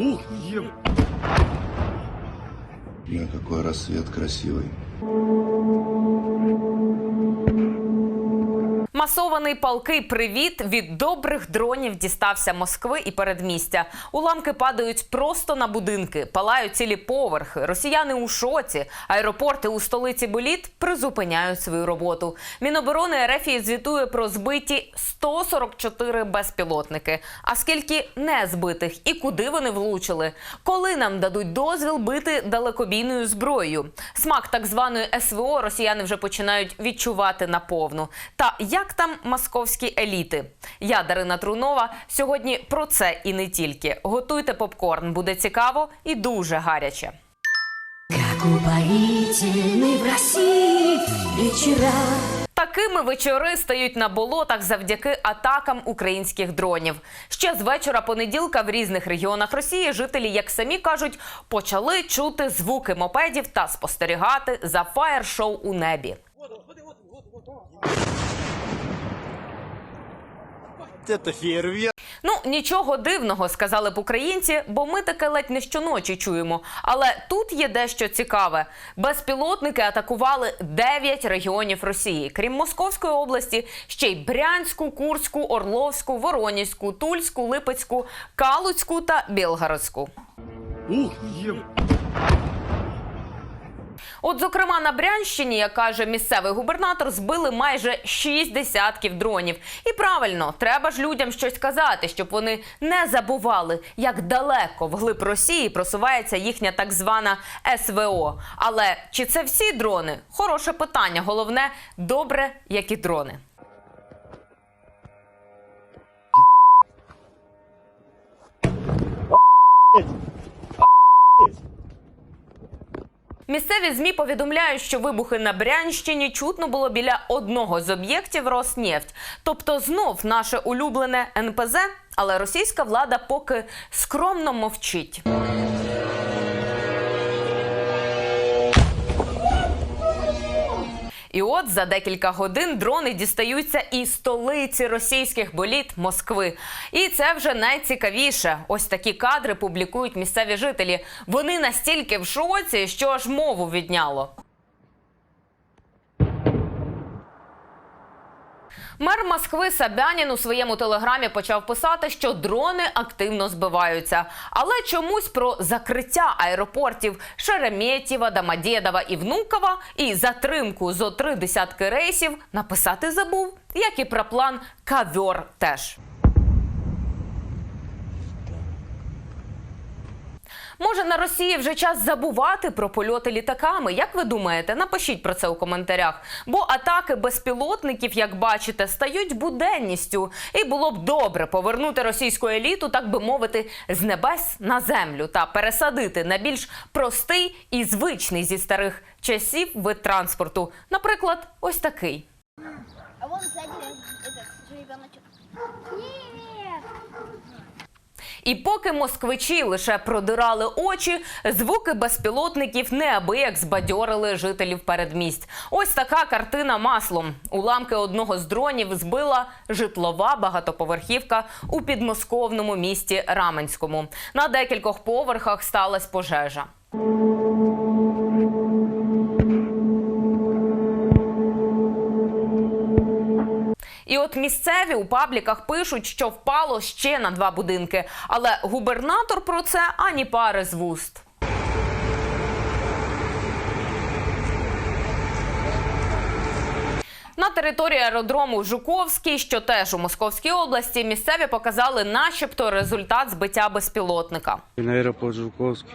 Ух, еб... Бля, какой рассвет красивый. Масований палкий привіт від добрих дронів дістався Москви і передмістя. Уламки падають просто на будинки, палають цілі поверхи. Росіяни у шоці. Аеропорти у столиці боліт призупиняють свою роботу. Міноборони РФ звітує про збиті 144 безпілотники. А скільки не збитих і куди вони влучили? Коли нам дадуть дозвіл бити далекобійною зброєю? Смак так званої СВО росіяни вже починають відчувати наповну. Та як там московські еліти? Я Дарина Трунова. Сьогодні про це і не тільки. Готуйте попкорн, буде цікаво і дуже гаряче. Как в России вечера. Такими вечори стають на болотах завдяки атакам українських дронів. Ще з вечора понеділка в різних регіонах Росії жителі, як самі кажуть, почали чути звуки мопедів та спостерігати за фаєр-шоу у небі. Это фейерверк. Ну нічого дивного, сказали б українці, бо ми таке ледь не щоночі чуємо. Але тут є дещо цікаве. Безпілотники атакували 9 регіонів Росії, крім Московської області, ще й Брянську, Курську, Орловську, Воронізьку, Тульську, Липецьку, Калуцьку та Білгородську. Ух, еб... От, зокрема, на Брянщині, як каже місцевий губернатор, збили майже шість десятків дронів. І правильно, треба ж людям щось казати, щоб вони не забували, як далеко вглиб Росії просувається їхня так звана СВО. Але чи це всі дрони? Хороше питання. Головне, добре, як і дрони. Місцеві змі повідомляють, що вибухи на Брянщині чутно було біля одного з об'єктів Роснефть. Тобто, знов наше улюблене НПЗ, але російська влада поки скромно мовчить. От за декілька годин дрони дістаються і столиці російських боліт Москви. І це вже найцікавіше. Ось такі кадри публікують місцеві жителі. Вони настільки в шоці, що аж мову відняло. Мер Москви Сабянін у своєму телеграмі почав писати, що дрони активно збиваються. Але чомусь про закриття аеропортів Шереметєва, Дамадєдова і Внукова і затримку зо три десятки рейсів написати забув, як і про план Кавьор теж. Може, на Росії вже час забувати про польоти літаками? Як ви думаєте? Напишіть про це у коментарях. Бо атаки безпілотників, як бачите, стають буденністю. І було б добре повернути російську еліту, так би мовити, з небес на землю та пересадити на більш простий і звичний зі старих часів вид транспорту. Наприклад, ось такий. А вон сзади этот жеребеночек. І поки москвичі лише продирали очі, звуки безпілотників неабияк збадьорили жителів передмість. Ось така картина маслом. Уламки одного з дронів збила житлова багатоповерхівка у підмосковному місті Раменському. На декількох поверхах сталася пожежа. І от місцеві у пабліках пишуть, що впало ще на два будинки. Але губернатор про це ані пари з вуст. На території аеродрому Жуковський, що теж у Московській області, місцеві показали, начебто, результат збиття безпілотника. На аэропорт Жуковский.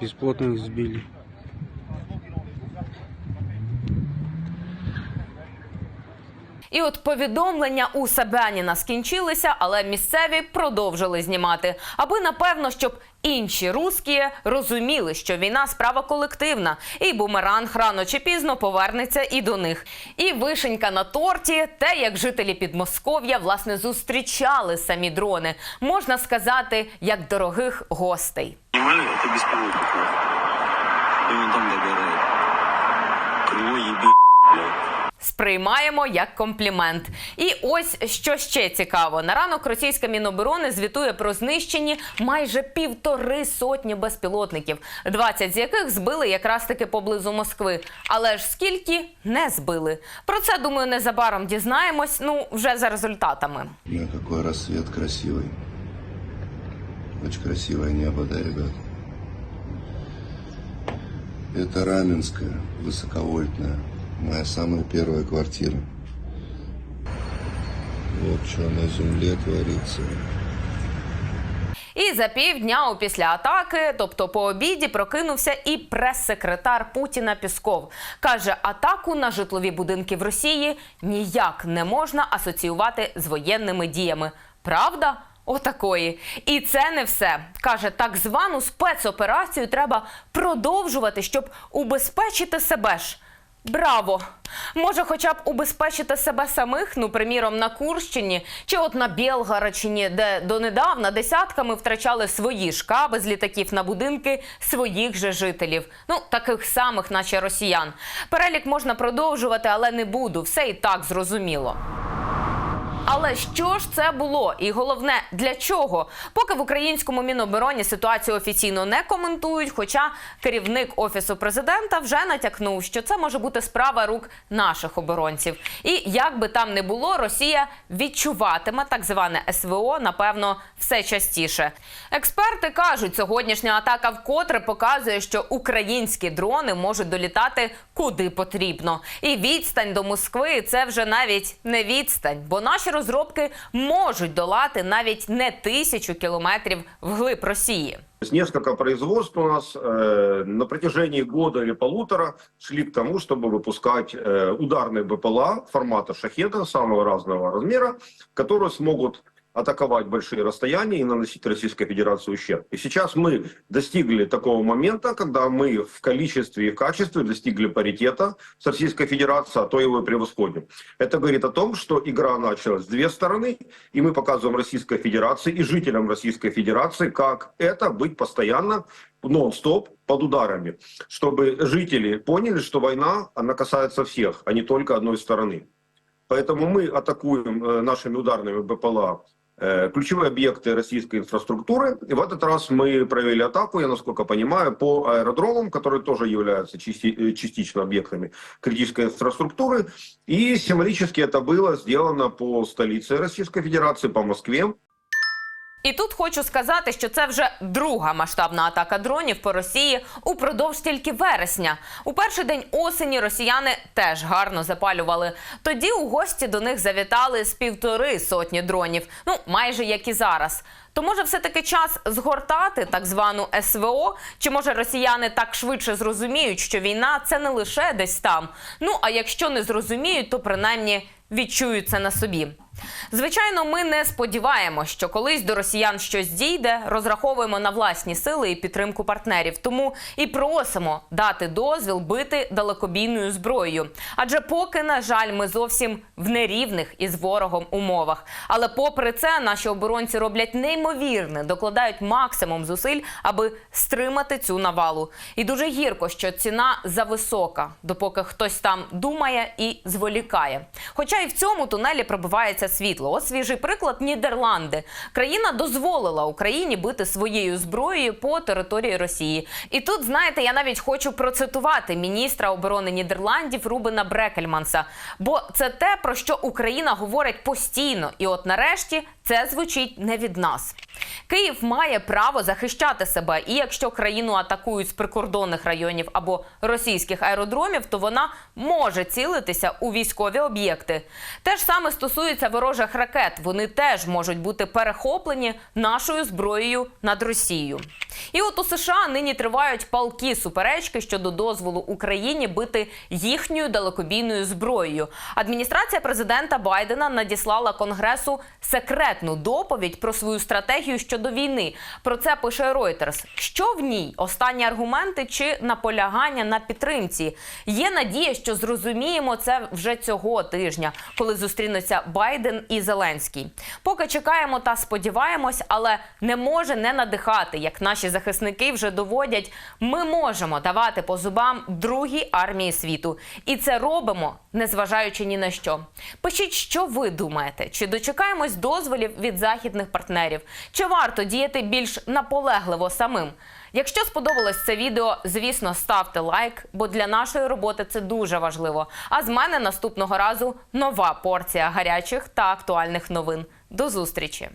Бесплотных сбили. І от повідомлення у Собяніна скінчилися, але місцеві продовжили знімати, аби напевно, щоб інші русські розуміли, що війна справа колективна, і бумеранг рано чи пізно повернеться і до них. І вишенька на торті, те, як жителі Підмосков'я власне зустрічали самі дрони, можна сказати, як дорогих гостей. Это беспилотник. нахуй. И там. Крыло еби, блядь сприймаємо як комплімент. І ось що ще цікаво: на ранок російська міноборони звітує про знищені майже півтори сотні безпілотників, 20 з яких збили якраз таки поблизу Москви. Але ж скільки не збили? Про це думаю, незабаром дізнаємось. Ну вже за результатами. На какой рассвет красивый. Очень красивое небо, да, ребят? Это Раменская, высоковольтная. Моя самая первая квартира. Вот что на земле творится. І за півдня у після атаки, тобто по обіді, прокинувся і прес-секретар Путіна Пісков. Каже, атаку на житлові будинки в Росії ніяк не можна асоціювати з воєнними діями. Правда? Отакої. І це не все. Каже, так звану спецоперацію треба продовжувати, щоб убезпечити себе ж. Браво! Може, хоча б убезпечити себе самих, ну, приміром, на Курщині чи от на Білгородщині, де донедавна десятками втрачали свої шкаби з літаків на будинки своїх же жителів. Ну, таких самих, наче росіян. Перелік можна продовжувати, але не буду. Все і так зрозуміло. Але що ж це було? І головне, для чого? Поки в українському мінобороні ситуацію офіційно не коментують. Хоча керівник офісу президента вже натякнув, що це може бути справа рук наших оборонців. І як би там не було, Росія відчуватиме так зване СВО, напевно, все частіше. Експерти кажуть, сьогоднішня атака вкотре показує, що українські дрони можуть долітати куди потрібно. І відстань до Москви це вже навіть не відстань, бо наші розробки можуть долати навіть не тисячу кілометрів вглиб Росії. То есть несколько производств у нас э, на протяжении года или полутора шли к тому, чтобы выпускать э, ударные БПЛА формата шахеда самого разного размера, которые смогут атаковать большие расстояния и наносить Российской Федерации ущерб. И сейчас мы достигли такого момента, когда мы в количестве и в качестве достигли паритета с Российской Федерацией, а то его и превосходим. Это говорит о том, что игра началась с две стороны, и мы показываем Российской Федерации и жителям Российской Федерации, как это быть постоянно нон-стоп под ударами, чтобы жители поняли, что война, она касается всех, а не только одной стороны. Поэтому мы атакуем э, нашими ударными БПЛА ключевые объекты российской инфраструктуры. И в этот раз мы провели атаку, я насколько понимаю, по аэродромам, которые тоже являются части- э, частично объектами критической инфраструктуры. И символически это было сделано по столице Российской Федерации, по Москве. І тут хочу сказати, що це вже друга масштабна атака дронів по Росії упродовж тільки вересня. У перший день осені росіяни теж гарно запалювали. Тоді у гості до них завітали з півтори сотні дронів, ну майже як і зараз. То може все таки час згортати так звану СВО? Чи може росіяни так швидше зрозуміють, що війна це не лише десь там? Ну а якщо не зрозуміють, то принаймні відчують це на собі. Звичайно, ми не сподіваємося, що колись до росіян щось дійде, розраховуємо на власні сили і підтримку партнерів. Тому і просимо дати дозвіл бити далекобійною зброєю. Адже поки, на жаль, ми зовсім в нерівних із ворогом умовах. Але попри це, наші оборонці роблять неймовірне, докладають максимум зусиль, аби стримати цю навалу. І дуже гірко, що ціна зависока, допоки хтось там думає і зволікає. Хоча і в цьому тунелі пробивається світло. Ось свіжий приклад Нідерланди. Країна дозволила Україні бити своєю зброєю по території Росії. І тут, знаєте, я навіть хочу процитувати міністра оборони Нідерландів Рубена Брекельманса. Бо це те, про що Україна говорить постійно. І от нарешті це звучить не від нас. Київ має право захищати себе, і якщо країну атакують з прикордонних районів або російських аеродромів, то вона може цілитися у військові об'єкти. Те ж саме стосується ворожих ракет. Вони теж можуть бути перехоплені нашою зброєю над Росією. І от у США нині тривають палкі суперечки щодо дозволу Україні бити їхньою далекобійною зброєю. Адміністрація президента Байдена надіслала Конгресу секретну доповідь про свою стратегію щодо війни. Про це пише Reuters. Що в ній? Останні аргументи чи наполягання на підтримці? Є надія, що зрозуміємо це вже цього тижня, коли зустрінуться Байден і Зеленський. Поки чекаємо та сподіваємось, але не може не надихати, як наші захисники вже доводять, ми можемо давати по зубам другій армії світу, і це робимо, незважаючи ні на що. Пишіть, що ви думаєте, чи дочекаємось дозволів від західних партнерів, чи варто діяти більш наполегливо самим. Якщо сподобалось це відео, звісно, ставте лайк, бо для нашої роботи це дуже важливо. А з мене наступного разу нова порція гарячих та актуальних новин. До зустрічі!